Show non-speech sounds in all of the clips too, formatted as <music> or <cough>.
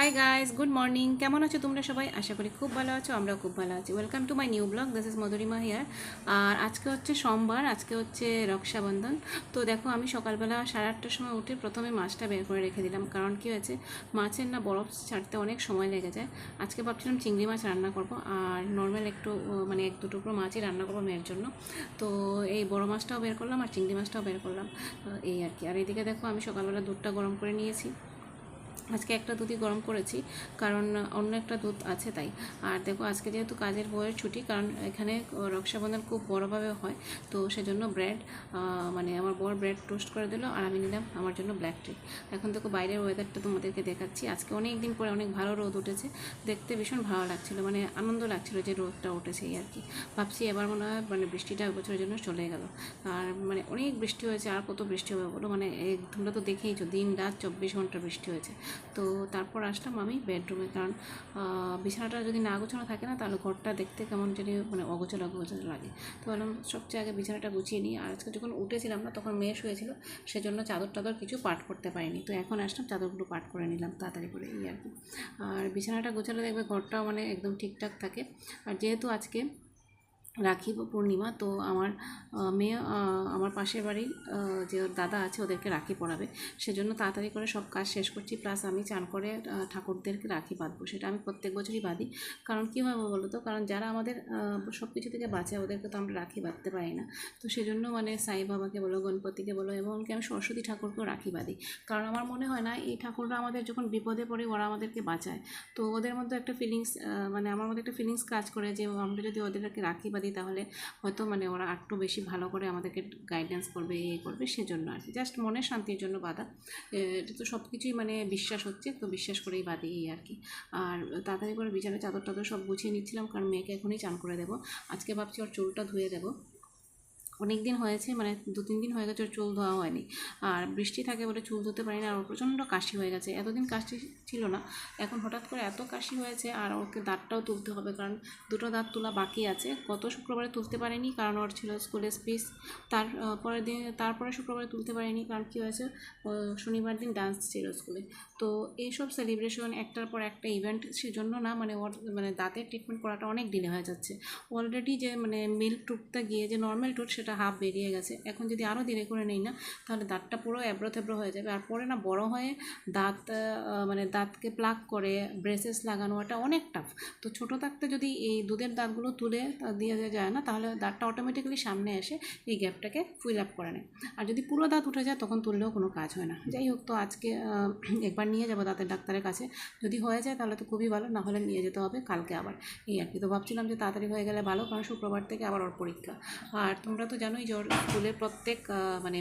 Hi guys good morning কেমন আছো তোমরা সবাই? আশা করি খুব ভালো আছো, আমরাও খুব ভালো আছি। Welcome to my new blog this is Madhurima here আর আজকে হচ্ছে সোমবার, আজকে হচ্ছে রক্ষাবন্ধন। তো দেখো, আমি সকালবেলা সাড়ে আটটার সময় উঠে প্রথমে মাছটা বের করে রেখে দিলাম। কারণ কি হয়েছে, মাছের না বরফ ছাড়তে অনেক সময় লেগে যায়। আজকে ভাবছিলাম চিংড়ি মাছ রান্না করব। আর নর্মাল একটু মানে এক দুটো করে মাছই রান্না করব মেয়ের জন্য। তো এই বড় মাছটাও বের করলাম আর চিংড়ি মাছটাও বের করলাম। এই আর কি। আর এদিকে দেখো, আমি সকালবেলা দুধটা গরম করে নিয়েছি। আজকে একটা দুধই গরম করেছি, কারণ অন্য একটা দুধ আছে তাই। আর দেখো, আজকে যেহেতু কাজের বইয়ের ছুটি, কারণ এখানে রক্ষাবন্ধন খুব বড়োভাবে হয়, তো সেজন্য ব্রেড মানে আমার বর ব্রেড টোস্ট করে দিল, আর আমি নিলাম আমার জন্য ব্ল্যাক টি এখন দেখো, বাইরের ওয়েদারটা তোমাদেরকে দেখাচ্ছি। আজকে অনেক দিন পরে অনেক ভালো রোদ উঠেছে, দেখতে ভীষণ ভালো লাগছিল মানে আনন্দ লাগছিল যে রোদটা উঠেছে এই আর কি। ভাবছি এবার মনে হয় মানে বৃষ্টিটা বছরের জন্য চলে গেল। আর মানে অনেক বৃষ্টি হয়েছে, আর কত বৃষ্টি হবে বলো? মানে তোমরা তো দেখেইছো দিন রাত চব্বিশ ঘণ্টা বৃষ্টি হয়েছে। তো তারপর আসলাম আমি বেডরুমে কারণ বিছানাটা যদি না গোছানো থাকে না, তাহলে ঘরটা দেখতে কেমন জানি মানে অগোছালো অগোছালো লাগে। তো বললাম সবচেয়ে আগে বিছানাটা গুছিয়ে নিই। আর আজকে যখন উঠেছিলাম না, তখন মেয়ে শুয়েছিল, সেজন্য চাদর টাদর কিছু পাট করতে পারিনি। তো এখন আসলাম, চাদরগুলো পাট করে নিলাম, তাড়াতাড়ি করে এই আর কি। আর বিছানাটা গোছালে দেখবে ঘরটাও মানে একদম ঠিকঠাক থাকে। আর যেহেতু আজকে রাখি পূর্ণিমা, তো আমার মেয়ে আমার পাশের বাড়ির যে দাদা আছে ওদেরকে রাখি পড়াবে সেজন্য তাড়াতাড়ি করে সব কাজ শেষ করছি প্লাস আমি চান করে ঠাকুরদেরকে রাখি বাঁধবো। সেটা আমি প্রত্যেক বছরই বাঁধি। কারণ কী হবে বলো তো? কারণ যারা আমাদের সব কিছু থেকে বাঁচায় ওদেরকে তো আমরা রাখি বাঁধতে পারি না। তো সেজন্য মানে সাই বাবাকে বলো, গণপতিকে বলো এবং কি আমি সরস্বতী ঠাকুরকেও রাখি বাঁধি। কারণ আমার মনে হয় না, এই ঠাকুররা আমাদের যখন বিপদে পড়ে, ওরা আমাদেরকে বাঁচায়। তো ওদের মধ্যে একটা ফিলিংস মানে আমার মধ্যে একটা ফিলিংস কাজ করে যে আমরা যদি ওদেরকে রাখি বাঁধি তাহলে হয়তো মানে ওরা আরেকটু বেশি ভালো করে আমাদেরকে গাইডেন্স করবে এ করবে, সেজন্য আর কি। জাস্ট মনের শান্তির জন্য বাধা। এটা তো সব কিছুই মানে বিশ্বাস হচ্ছে, তো বিশ্বাস করেই বাঁধি এই আর কি। আর তাড়াতাড়ি করে বিচারে চাদর টাদর সব গুছিয়ে নিচ্ছিলাম, কারণ মেয়েকে এখনই চান করে দেবো। আজকে ভাবছি ওর চুলটা ধুয়ে দেবো। অনেক দিন হয়েছে মানে দু তিন দিন হয়ে গেছে ওর চুল ধোয়া হয়নি। আর বৃষ্টি থাকে বলে চুল ধুতে পারি না, আর ওর প্রচণ্ড কাশি হয়ে গেছে। এতদিন কাশি ছিল না, এখন হঠাৎ করে এত কাশি হয়েছে, আর ওকে দাঁতটাও তুলতে হবে, কারণ দুটো দাঁত তোলা বাকি আছে। গত শুক্রবারে তুলতে পারেনি, কারণ ওর ছিল স্কুলের স্পিচ তার পরের দিন তারপরে শুক্রবারে তুলতে পারেনি, কারণ কী হয়েছে শনিবার দিন ডান্স ছিল স্কুলে। তো এইসব সেলিব্রেশন একটার পর একটা ইভেন্ট সেজন্য না মানে ওর মানে দাঁতের ট্রিটমেন্ট করাটা অনেক ডিলে হয়ে যাচ্ছে। অলরেডি যে মানে মিল্ক টুথটা গিয়ে যে নর্মাল টুট সেটা হাফ বেরিয়ে গেছে। এখন যদি আরও দেরি করে নেই না, তাহলে দাঁতটা পুরো এবড়ো থেবড়ো হয়ে যাবে। আর পরে না, বড় হয়ে দাঁত মানে দাঁতকে প্লাক করে ব্রেসেস লাগানো এটা অনেক টাফ তো ছোটো থাকতে যদি এই দুধের দাঁতগুলো তুলে দিয়ে যায় না, তাহলে দাঁতটা অটোমেটিক্যালি সামনে এসে এই গ্যাপটাকে ফিল আপ করে নেয়। আর যদি পুরো দাঁত উঠে যায়, তখন তুললেও কোনো কাজ হয় না। যাই হোক, তো আজকে একবার নিয়ে যাব দাঁতের ডাক্তারের কাছে। যদি হয়ে যায়, তাহলে তো খুবই ভালো, না হলে নিয়ে যেতে হবে কালকে আবার। এই আর কি, তো ভাবছিলাম যে তাড়াতাড়ি হয়ে গেলে ভালো, কারণ শুক্রবার থেকে আবার ওর পরীক্ষা। আর তোমরা তো জানোই স্কুলের প্রত্যেক মানে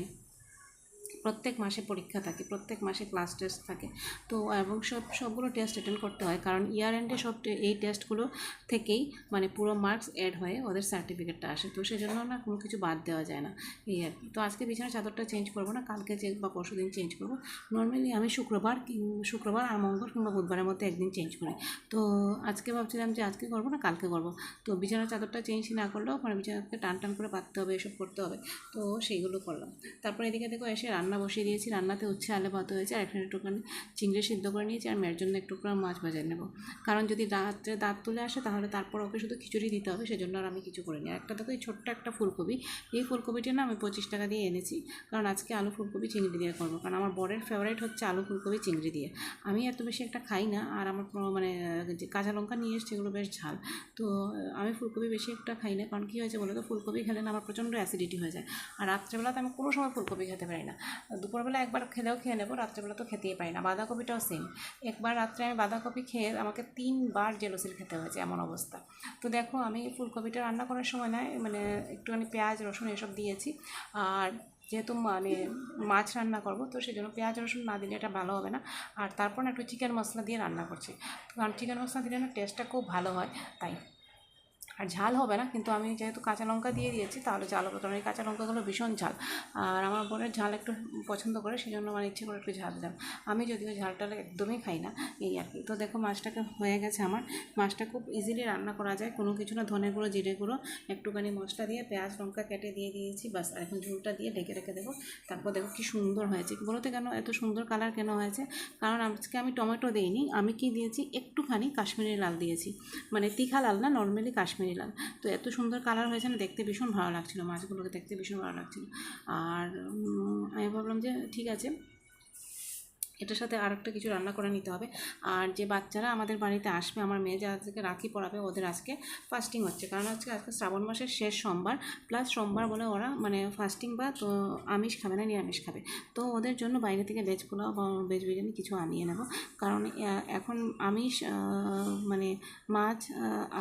প্রত্যেক মাসে পরীক্ষা থাকে, প্রত্যেক মাসে ক্লাস টেস্ট থাকে। তো, এবং সব, সবগুলো টেস্ট অ্যাটেন্ড করতে হয়, কারণ ইয়ার এন্ডে সব এই টেস্টগুলো থেকেই মানে পুরো মার্কস অ্যাড হয়ে ওদের সার্টিফিকেটটা আসে। তো সেজন্য না কোনো কিছু বাদ দেওয়া যায় না, এই আর তো আজকে বিছানা চাদরটা চেঞ্জ করব না, কালকে চেঞ্জ বা পরশু দিন চেঞ্জ করব। নর্মালি আমি শুক্রবার শুক্রবার আর মঙ্গল কিংবা বুধবারের মধ্যে একদিন চেঞ্জ করি। তো আজকে ভাবছিলাম যে আজকে করব না, কালকে করব। তো বিছানার চাদরটা চেঞ্জ না করলেও মানে বিছানাকে টান টান করে পাততে হবে, এসব করতে হবে। তো সেইগুলো করলাম। তারপরে এদিকে দেখো এসে রান্না বসিয়ে দিয়েছি, রান্নাতে উচ্ছে আলে ভাত হয়েছে, আর এখানে একটুখানি চিংড়ি সিদ্ধ করে নিয়েছি, আর মেয়ের জন্য একটু করে মাছ ভাজা নেব। কারণ যদি রাত্রে দাঁত তুলে আসে, তাহলে তারপর ওকে শুধু খিচুড়ি দিতে হবে, সেজন্য আর আমি কিছু করিনি। একটা দেখো, এই ছোট্ট একটা ফুলকপি, এই ফুলকপিটা না আমি পঁচিশ টাকা দিয়ে এনেছি, কারণ আজকে আলু ফুলকপি চিংড়ি দিয়ে করব, কারণ আমার বরের ফেভারিট হচ্ছে আলু ফুলকপি চিংড়ি দিয়ে। আমি এত বেশি একটা খাই না, আর আমার মানে যে কাঁচা লঙ্কা নিয়ে এসছে, এগুলো বেশ ঝাল। তো আমি ফুলকপি বেশি একটা খাই না, কারণ কী হয়েছে বলো তো ফুলকপি খেলে না আমার প্রচণ্ড অ্যাসিডিটি হয়ে যায়। আর রাত্রেবেলাতে আমি কোনো সময় ফুলকপি খেতে পারি না। দুপুরবেলা একবার খেলেও খেয়ে নেব, রাত্রেবেলা তো খেতেই পারি না। বাঁধাকপিটাও সেম একবার রাত্রে আমি বাঁধাকপি খেয়ে আমাকে তিনবার জেলোসিল খেতে হয়েছে এমন অবস্থা। তো দেখো আমি ফুলকপিটা রান্না করার সময় না মানে একটুখানি পেঁয়াজ, রসুন এসব দিয়েছি। আর যেহেতু মানে মাছ রান্না করব, তো সেই জন্য পেঁয়াজ, রসুন না দিলে এটা ভালো হবে না। আর তারপর একটু চিকেন মশলা দিয়ে রান্না করছি। কারণ চিকেন মশলা দিলে না টেস্টটা খুব ভালো হয়, তাই। আর ঝাল হবে না, কিন্তু আমি যেহেতু কাঁচা লঙ্কা দিয়ে দিয়েছি, তাহলে ঝাল হবে কারণ এই কাঁচা লঙ্কাগুলো ভীষণ ঝাল। আর আমার বোনের ঝাল একটু পছন্দ করে সেই জন্য মানে ইচ্ছে করে একটু ঝাল দিলাম আমি যদিও ঝালটা একদমই খাই না, এই আর কি। তো দেখো মাছটাকে হয়ে গেছে আমার। মাছটা খুব ইজিলি রান্না করা যায়, কোনো কিছু না, ধনে গুঁড়ো, জিরে গুঁড়ো, একটুখানি মশলা দিয়ে পেঁয়াজ লঙ্কা কেটে দিয়ে দিয়েছি বাস আর এখন ঝুলটা দিয়ে ঢেকে রেখে দেবো। তারপর দেখো কি সুন্দর হয়েছে। বলতে কেন এত সুন্দর কালার কেন হয়েছে? কারণ আজকে আমি টমেটো দিইনি, আমি কি দিয়েছি? একটুখানি কাশ্মীরি লাল দিয়েছি। মানে তিখা লাল না, নর্মালি কাশ্মীরি লাল। তো এত সুন্দর কালার হয়েছে না, দেখতে ভীষণ ভালো লাগছিল, মাছগুলোকে দেখতে ভীষণ ভালো লাগছিল। আর আমি ভাবলাম যে ঠিক আছে এটার সাথে আর একটা কিছু রান্না করে নিতে হবে। আর যে বাচ্চারা আমাদের বাড়িতে আসবে, আমার মেয়ে যাদেরকে রাখি পড়াবে ওদের আজকে ফাস্টিং হচ্ছে। কারণ আজকে আজকে শ্রাবণ মাসের শেষ সোমবার প্লাস সোমবার বলে ওরা মানে ফাস্টিং বা তো আমিষ খাবে না, নিরামিষ খাবে। তো ওদের জন্য বাইরে থেকে ভেজ পোলাও বা ভেজ বিরিয়ানি কিছু আনিয়ে নেব। কারণ এখন আমিষ মানে মাছ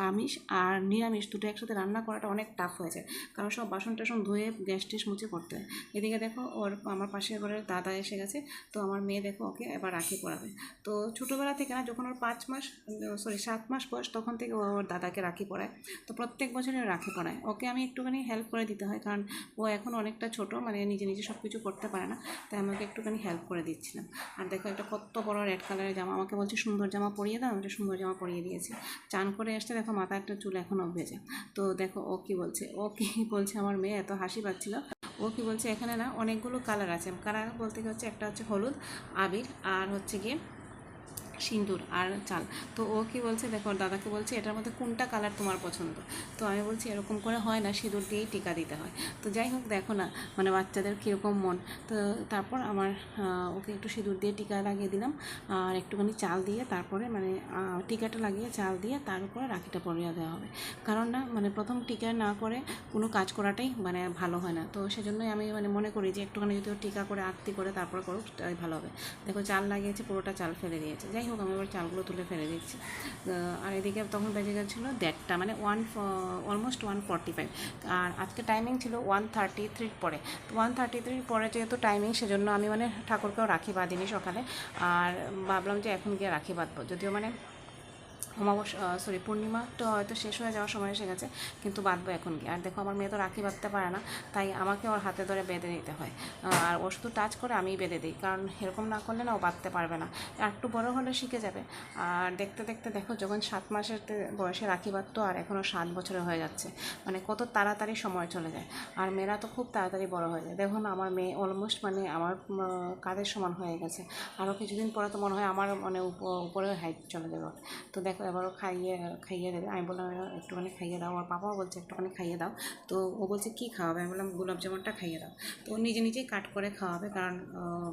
আমিষ আর নিরামিষ দুটো একসাথে রান্না করাটা অনেক টাফ হয়ে যায়। কারণ সব বাসন টাসন ধুয়ে গ্যাস টেস মুছে করতে হয়। এদিকে দেখো, ওর আমার পাশের ঘরের দাদা এসে গেছে। তো আমার মেয়ে দেখো ওকে এবার রাখি পড়াবে তো ছোটোবেলা থেকে না, যখন ওর পাঁচ মাস সরি সাত মাস বয়স, তখন থেকে ওর দাদাকে রাখি পড়ায় তো প্রত্যেক বছরই রাখি পড়ায় ওকে আমি একটুখানি হেল্প করে দিতে হয়, কারণ ও এখন অনেকটা ছোট মানে নিজে নিজে সব কিছু করতে পারে না, তাই আমাকে একটুখানি হেল্প করে দিচ্ছিলাম। আর দেখো, একটা কত বড় রেড কালারের জামা, আমাকে বলছে, সুন্দর জামা পরিয়ে দাও। আমি সুন্দর জামা পরিয়ে দিয়েছি। চান করে আসতে দেখো মাথা একটা চুল এখনও ভেজে তো দেখো, ও কি বলছে? ও কি বলছে, আমার মেয়ে এত হাসি পাচ্ছিল। ও কি বলছে, এখানে না অনেকগুলো কালার আছে। কালার বলতে হচ্ছে, একটা হচ্ছে হলুদ, আবির, আর হচ্ছে গিয়ে সিঁদুর আর চাল। তো ও কি বলছে, দেখো দাদাকে বলছে, এটার মধ্যে কোনটা কালার তোমার পছন্দ? তো আমি বলছি, এরকম করে হয় না, সিঁদুর দিয়েই টিকা দিতে হয়। তো যাই হোক, দেখো না মানে বাচ্চাদের কীরকম মন। তো তারপর আমার ওকে একটু সিঁদুর দিয়ে টিকা লাগিয়ে দিলাম, আর একটুখানি চাল দিয়ে তারপরে মানে টিকাটা লাগিয়ে চাল দিয়ে তার উপরে রাখিটা পরিয়ে দেওয়া হবে। কারণ না মানে প্রথম টিকা না করে কোনো কাজ করাটাই মানে ভালো হয় না। তো সেজন্যই আমি মানে মনে করি যে, একটুখানি যদি টিকা করে আত্মি করে তারপর করুক ভালো হবে। দেখো, চাল লাগিয়েছে, পুরোটা চাল ফেলে দিয়েছে। যাই হোক আমি এবার চালগুলো তুলে ফেলে দিচ্ছি। আর এদিকে তখন বেজে গেছিল দেড়টা মানে one almost one forty five আর আজকে টাইমিং ছিল ওয়ান থার্টি থ্রির পরে। তো ওয়ান থার্টি থ্রির পরে যেহেতু টাইমিং সেজন্য আমি মানে ঠাকুরকেও রাখি বাঁধিনি সকালে। আর ভাবলাম যে এখন গিয়ে রাখি বাঁধবো। যদিও মানে অমাবস্যা সরি পূর্ণিমা তো হয়তো শেষ হয়ে যাওয়ার সময় এসে গেছে, কিন্তু বাঁধবো এখন কি আর দেখো, আমার মেয়ে তো রাখি বাঁধতে পারে না, তাই আমাকে ওর হাতে ধরে বেঁধে নিতে হয়। আর ও শুধু টাচ করে আমিই বেঁধে দিই, কারণ এরকম না করলে না ও বাঁধতে পারবে না। আর একটু বড় হলে শিখে যাবে। আর দেখতে দেখতে দেখো, যখন সাত মাসের বয়সে রাখি বাঁধতো, আর এখনও সাত বছরে হয়ে যাচ্ছে মানে কত তাড়াতাড়ি সময় চলে যায়। আর মেয়েরা তো খুব তাড়াতাড়ি বড় হয়ে যায়। দেখুন, আমার মেয়ে অলমোস্ট মানে আমার কাঁধের সমান হয়ে গেছে। আরও কিছুদিন পরে তো মনে হয় আমার মানে উপ- উপরে হাইট চলে যাবে। তো দেখো এবারও খাইয়ে খাইয়ে দেবে। আমি বললাম, "এবার একটুখানি খাইয়ে দাও। আমার পাপাও বলছে, একটুখানি খাইয়ে দাও। তো ও বলছে, কী খাওয়াবে? আমি বললাম, গোলাপ জামুনটা খাইয়ে দাও। তো ও নিজে নিজেই কাট করে খাওয়াবে, কারণ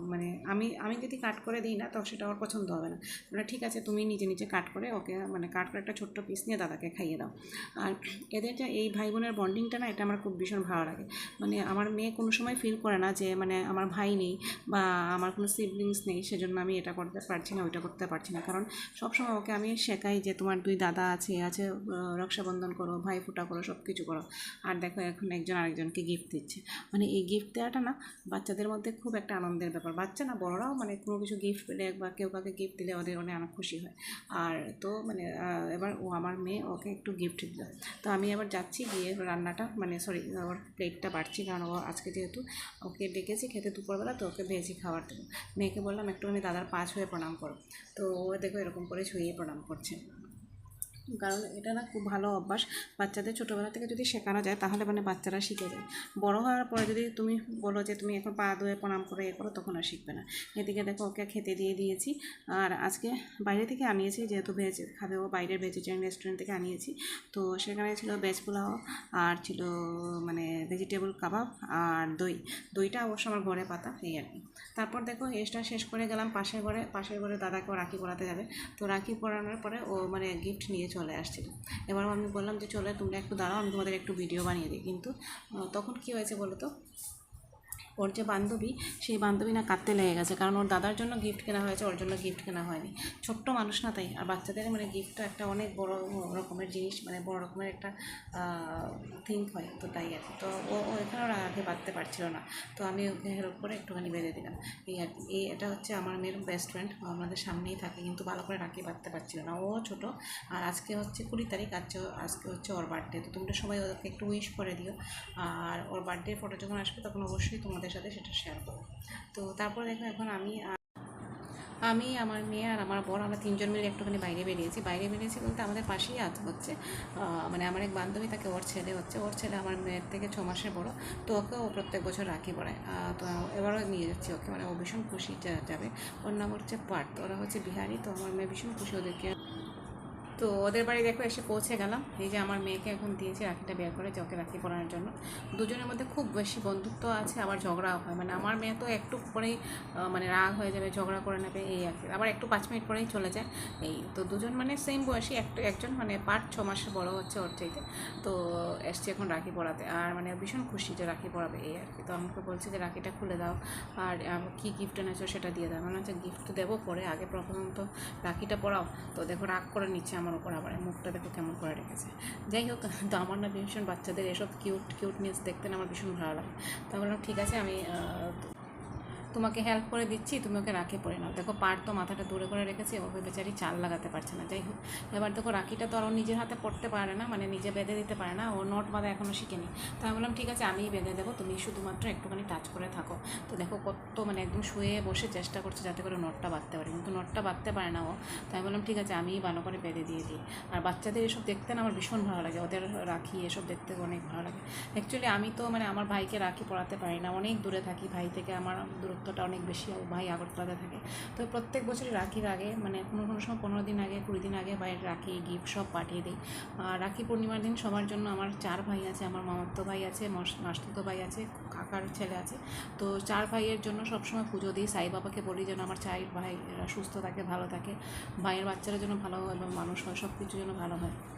মানে আমি আমি যদি কাট করে দিই না, তো সেটা ওর পছন্দ হবে না। মানে ঠিক আছে, তুমি নিজে নিজে কাট করে ওকে মানে কাট করে একটা ছোট্ট পিস নিয়ে দাদাকে খাইয়ে দাও। আর এদের যে এই ভাই বোনের বন্ডিংটা না, এটা আমার খুব ভীষণ ভালো লাগে। মানে আমার মেয়ে কোনো সময় ফিল করে না যে মানে আমার ভাই নেই বা আমার কোনো সিবলিংস নেই, সেজন্য আমি এটা করতে পারছি না, ওইটা করতে পারছি না। কারণ সবসময় ওকে আমি শেখাই যে তোমার দুই দাদা আছে আছে রক্ষাবন্ধন করো, ভাই ফোঁটা করো সব কিছু করো। আর দেখো এখন একজন আরেকজনকে গিফট দিচ্ছে। মানে এই গিফট দেওয়াটা না বাচ্চাদের মধ্যে খুব একটা আনন্দের ব্যাপার। বাচ্চা না, বড়রাও মানে কোনো কিছু গিফট পেলে বা কেউ কাউকে গিফট দিলে ওদের অনেক অনেক খুশি হয়। আর তো মানে এবার ও আমার মেয়ে, ওকে একটু গিফট দিল। তো আমি এবার যাচ্ছি গিয়ে রান্নাটা মানে সরি ওর প্লেটটা বাড়ছি কারণ ও আজকে যেহেতু ওকে ডেকেছি খেতে দুপুরবেলা, তো ওকে ভেজে খাবার দেবো মেয়েকে বললাম, একটুখানি দাদার পাঁচ হয়ে প্রণাম করো। তো ও দেখো এরকম করে ছুঁয়ে প্রণাম করছে। কারণ এটা না খুব ভালো অভ্যাস। বাচ্চাদের ছোটোবেলা থেকে যদি শেখানো যায়, তাহলে মানে বাচ্চারা শিখে যায়। বড় হওয়ার পরে যদি তুমি বলো যে তুমি এখন পা ধুয়ে প্রণাম করে, এ করো, তখন আর শিখবে না। এদিকে দেখো, ওকে খেতে দিয়ে দিয়েছি। আর আজকে বাইরে থেকে আনিয়েছি, যেহেতু ভেজ খাবে ও বাইরের ভেজিটেরিয়ান রেস্টুরেন্ট থেকে আনিয়েছি। তো সেখানে ছিল ভেজ পোলাও, আর ছিল মানে ভেজিটেবল কাবাব আর দই। দইটা অবশ্য আমার ঘরে পাতা, এই আর কি। তারপর দেখো, এসটা শেষ করে গেলাম পাশের ঘরে। পাশের ঘরে দাদাকেও রাখি পরাতে যাবে। তো রাখি পরানোর পরে ও মানে গিফট নিয়ে চলে আসছিল। এবার আমি বললাম যে, চলে তোমরা একটু দাঁড়াও, আমি তোমাদের একটু ভিডিও বানিয়ে দিই। কিন্তু তখন কি হয়েছে বলো তো? ওর যে বান্ধবী, সেই বান্ধবী না কাঁদতে লেগে গেছে। কারণ ওর দাদার জন্য গিফট কেনা হয়েছে, ওর জন্য গিফট কেনা হয়নি। ছোট্ট মানুষ না তাই। আর বাচ্চাদের মানে গিফটটা একটা অনেক বড় রকমের জিনিস মানে বড় রকমের একটা থিঙ্ক হয় তো তাই আর তো ও এখানে ওরা আগে বাঁধতে পারছিল না। তো আমি ওকে হেল্প করে একটুখানি বেঁধে দিলাম। এই আর এই এটা হচ্ছে আমার মেয়ের বেস্ট ফ্রেন্ড আমাদের সামনেই থাকে, কিন্তু ভালো করে রাখি বাঁধতে পারছিল না। ও ছোট। আর আজকে হচ্ছে কুড়ি তারিখ আজকে আজকে হচ্ছে ওর বার্থডে তো তোমরা সবাই ওদেরকে একটু উইশ করে দিও। আর ওর বার্থডে ফটো যখন আসবে, তখন অবশ্যই তোমাদের সাথে সেটা শেয়ার করব। তো তারপরে দেখো এখন আমি আমি, আমার মেয়ে আর আমার বর আমরা তিনজন মিলে একটুখানি বাইরে বেরিয়েছি। বাইরে বেরিয়েছি বলতে আমাদের পাশেই আজ হচ্ছে মানে আমার এক বান্ধবী তাকে ওর ছেলে হচ্ছে, ওর ছেলে আমার মেয়ের থেকে ছ মাসের বড়। তো ওকে ও প্রত্যেক বছর রাখি পড়ায়। তো এবারও নিয়ে যাচ্ছি ওকে মানে ও ভীষণ খুশি যাবে। ওর নাম হচ্ছে পার্থ, ওরা হচ্ছে বিহারি, তো আমার মেয়ে ভীষণ খুশি ওদেরকে। তো ওদের বাড়ি দেখো এসে পৌঁছে গেলাম। এই যে আমার মেয়েকে এখন দিয়েছি রাখিটা বের করে ওকে রাখি পরানোর জন্য। দুজনের মধ্যে খুব বেশি বন্ধুত্ব আছে, আবার ঝগড়াও হয়। মানে আমার মেয়ে তো একটু পরেই মানে রাগ হয়ে যাবে, ঝগড়া করে নেবে, এই আর কি। আবার একটু পাঁচ মিনিট পরেই চলে যায়। এই তো দুজন মানে সেম বয়সী, একটু, একজন মানে পাঁচ, ছ মাসের বড় হচ্ছে ওর চাইতে। তো এসছে এখন রাখি পরাতে আর মানে ভীষণ খুশি যে রাখি পরাবে এই আর কি। তো আমাকে বলছে যে, রাখিটা খুলে দাও। আর কী গিফট এনেছো সেটা দিয়ে দাও। মানে হচ্ছে গিফট দেবো পরে। আগে প্রথমত রাখিটা পরাও। তো দেখো রাগ করে নিচ্ছে আমার উপর আবার মুখটা দেখো কেমন করে রেখেছে। যাই হোক, তো আমার না ভীষণ বাচ্চাদের এসব কিউট কিউটনেস দেখতে না আমার ভীষণ ভালো লাগে। তো বললাম, ঠিক আছে, আমি তোমাকে হেল্প করে দিচ্ছি, তুমি ওকে রাখি পরে নাও। দেখো, পার তো মাথাটা দূরে করে রেখেছে ওকে বেচারি চাল লাগাতে পারছে না। যাই হোক এবার দেখো, রাখিটা তো আর ও নিজের হাতে পড়তে পারে না মানে নিজে বেঁধে দিতে পারে না, ও নট বাঁধা এখনও শিখেনি। তো আমি বললাম, ঠিক আছে, আমিই বেঁধে দেবো, তুমি শুধুমাত্র একটুখানি টাচ করে থাকো। তো দেখো, কত মানে একদম শুয়ে বসে চেষ্টা করছে যাতে করে নটটা বাঁধতে পারে, কিন্তু নটটা বাঁধতে পারে না ও। তাই বললাম, ঠিক আছে, আমিই ভালো করে বেঁধে দিয়ে দিই। আর বাচ্চাদের এসব দেখতে না আমার ভীষণ ভালো লাগে, ওদের রাখি, এসব দেখতে অনেক ভালো লাগে। অ্যাকচুয়ালি আমি তো মানে আমার ভাইকে রাখি পড়াতে পারি না, অনেক দূরে থাকি, ভাই থেকে আমার দূরত্বটা অনেক বেশি ভাই আগরতলাতে থাকে। তো প্রত্যেক বছরই রাখির আগে মানে কোনো কোনো সময় পনেরো দিন আগে, কুড়ি দিন আগে ভাইয়ের রাখি গিফট সব পাঠিয়ে দিই। আর রাখি পূর্ণিমার দিন সবার জন্য আমার চার ভাই আছে, আমার মামাতো ভাই আছে, মস- মাসতুতো ভাই আছে, কাকার ছেলে আছে। তো চার ভাইয়ের জন্য সবসময় পুজো দিই, সাই বাবাকে বলি যেন আমার চার ভাই সুস্থ থাকে, ভালো থাকে। ভাইয়ের বাচ্চারা যেন ভালো হয় এবং মানুষ হয় সব কিছু যেন ভালো হয়।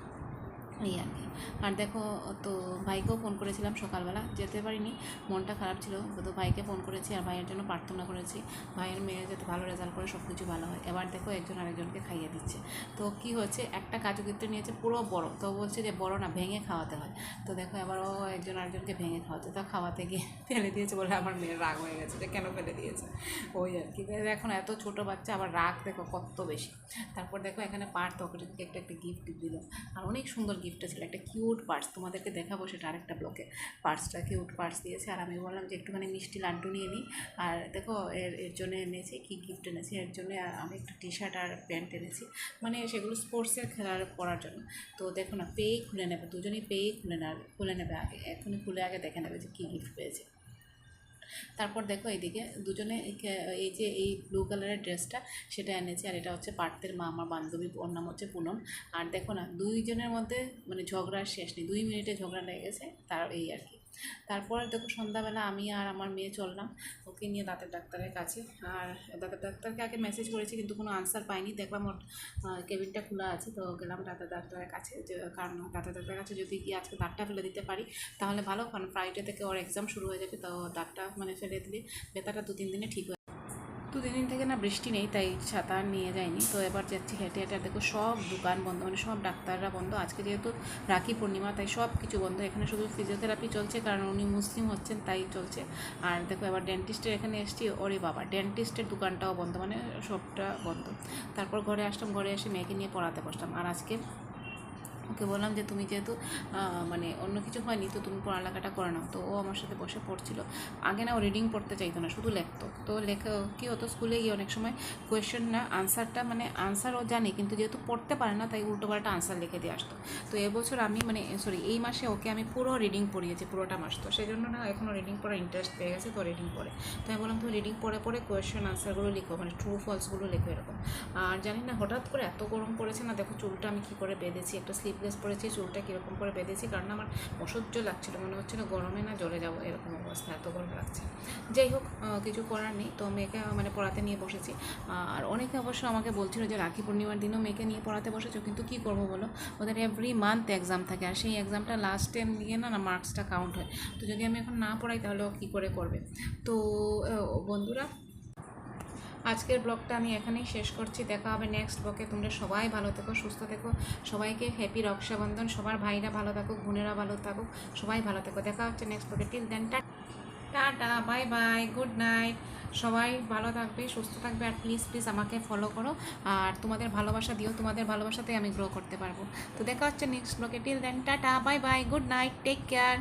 এই আর কি। আর দেখো, তো ভাইকেও ফোন করেছিলাম সকালবেলা, যেতে পারিনি, মনটা খারাপ ছিল, তো ভাইকে ফোন করেছি আর ভাইয়ের জন্য প্রার্থনা করেছি। ভাইয়ের মেয়ে যাতে ভালো রেজাল্ট করে সব কিছু ভালো হয়। এবার দেখো একজন আরেকজনকে খাইয়ে দিচ্ছে। তো কি হচ্ছে একটা কাজু কিত্তে নিয়েছে পুরো বড়। তো বলছে যে বড় না, ভেঙে খাওয়াতে হয়। তো দেখো এবার ও একজন আরেকজনকে ভেঙে খাওয়াতে তা খাওয়াতে গিয়ে <laughs> ফেলে দিয়েছে বলে আমার মেয়ের রাগ হয়ে গেছে যে কেন ফেলে দিয়েছে। ওই আর কি। এখন এত ছোট বাচ্চা, আবার রাগ দেখো কত বেশি। তারপর দেখো এখানে পার্থ একটা একটা গিফট দিল। আর অনেক সুন্দর গিফটটা ছিল একটা কিউট পার্স তোমাদেরকে দেখাবো সেটা আরেকটা ব্লকে পার্সটা কিউট পার্স দিয়েছে, আর আমি বললাম যে একটুখানি মিষ্টি লাড্ডু নিয়ে নিই আর দেখো, এর এর জন্য এনেছি, কী গিফট এনেছি? এর জন্য আমি একটু টি শার্ট আর প্যান্ট এনেছি। মানে সেগুলো স্পোর্টসের খেলার পড়ার জন্য। তো দেখো না, পেয়েই খুলে নেবে, দুজনেই পেয়েই খুলে নেবে খুলে নেবে আগে, এখনই খুলে আগে দেখে নেবে যে কী গিফট পেয়েছে। তারপর দেখো এইদিকে দুজনে এই যে এই ব্লু কালারের ড্রেসটা সেটা এনেছে। আর এটা হচ্ছে পার্থের মা, আমার বান্ধবী, ওর নাম হচ্ছে পুনম। আর দেখো না, দুইজনের মধ্যে মানে ঝগড়ার শেষ নেই। দুই মিনিটে ঝগড়া লেগেছে তার এই আর কি। তারপর দেখো সন্ধ্যাবেলা আমি আর আমার মেয়ে চললাম, ওকে নিয়ে দাঁতের ডাক্তারের কাছে। আর দাঁতের ডাক্তারকে আগে মেসেজ করেছি, কিন্তু কোনো আনসার পাইনি। দেখলাম ওর কেবিনটা খোলা আছে, তো গেলাম দাঁতের ডাক্তারের কাছে। কারণ দাঁতের ডাক্তারের কাছে যদি গিয়ে আজকে দাঁতটা ফেলে দিতে পারি, তাহলে ভালো। কারণ ফ্রাইডে থেকে ওর এক্সাম শুরু হয়ে যাবে, তো দাঁতটা মানে ফেলে দিলে ব্যথাটা দু তিন দিনে ঠিক হয়ে দু থেকে না বৃষ্টি নেই, তাই ছাতা নিয়ে যায়নি তো এবার যাচ্ছি হেঁটে হেঁটে দেখো সব দোকান বন্ধ মানে সব ডাক্তাররা বন্ধ। আজকে যেহেতু রাখি পূর্ণিমা, তাই সব কিছু বন্ধ। এখানে শুধু ফিজিওথেরাপি চলছে, কারণ উনি মুসলিম হচ্ছেন, তাই চলছে। আর দেখো এবার ডেন্টিস্টের এখানে এসছি, ওরে বাবা ডেন্টিস্টের দোকানটাও বন্ধ মানে সবটা বন্ধ। তারপর ঘরে আসলাম ঘরে এসে মেয়েকে নিয়ে পড়াতে বসলাম আর আজকে ওকে বললাম যে, তুমি যেহেতু মানে অন্য কিছু হয়নি, তো তুমি পড়ালেখাটা করে নাও। তো ও আমার সাথে বসে পড়ছিল। আগে না ও রিডিং পড়তে চাইতো না, শুধু লেখতো। তো লেখা, কী হতো স্কুলে গিয়ে অনেক সময় কোয়েশ্চেন না আনসারটা মানে আনসার ও জানে, কিন্তু যেহেতু পড়তে পারে না, তাই উল্টো পাল্টা আনসার লিখে দিয়ে আসতো। তো এবছর আমি মানে সরি এই মাসে ওকে আমি পুরো রিডিং পড়িয়েছি, পুরোটা মাস। তো সেই জন্য না এখনও রিডিং পড়ার ইন্টারেস্ট পেয়ে গেছে, তো রিডিং পড়ে। তো আমি বললাম, তুমি রিডিং পড়ে পড়ে কোয়েশ্চেন আনসারগুলো লিখো মানে ট্রু ফলসগুলো লেখো এরকম। আর জানি না, হঠাৎ করে এত গরম পড়েছে না, দেখো চুলটা আমি কী করে বেঁধেছি, একটা স্লিপ ড্রেস পরেছি চুলটা কীরকম করে বেঁধেছি, কারণ আমার অসহ্য লাগছিল, মনে হচ্ছিল গরমে না জ্বলে যাব, এরকম অবস্থা, এত গরম লাগছে। যাই হোক কিছু করার নেই, তো মেয়েকে মানে পড়াতে নিয়ে বসেছি। আর অনেকে অবশ্য আমাকে বলছিল যে, রাখি পূর্ণিমার দিনও মেয়েকে নিয়ে পড়াতে বসেছো, কিন্তু কী করব বলো? ওদের এভরি মান্থ এক্সাম থাকে, আর সেই এক্সামটা লাস্ট টাইম গিয়ে না না মার্কসটা কাউন্ট হয়। তো যদি আমি এখন না পড়াই, তাহলে ও কী করে করবে? তো বন্ধুরা আজকের ব্লগটা আমি এখানেই শেষ করছি। দেখা হবে নেক্সট ব্লগে তোমরা সবাই ভালো থেকো, সুস্থ থেকো। সবাইকে হ্যাপি রক্ষাবন্ধন। সবার ভাইরা ভালো থাকুক, বোনেরা ভালো থাকুক। সবাই ভালো থেকো। দেখা হচ্ছে নেক্সট ব্লগে till then tata bye bye good night সবাই ভালো থাকবে, সুস্থ থাকবে। আর প্লিজ প্লিজ আমাকে ফলো করো। আর তোমাদের ভালোবাসা দিও। তোমাদের ভালোবাসাতে আমি গ্রো করতে পারব। তো দেখা হচ্ছে নেক্সট ব্লগে till then tata bye bye good night take care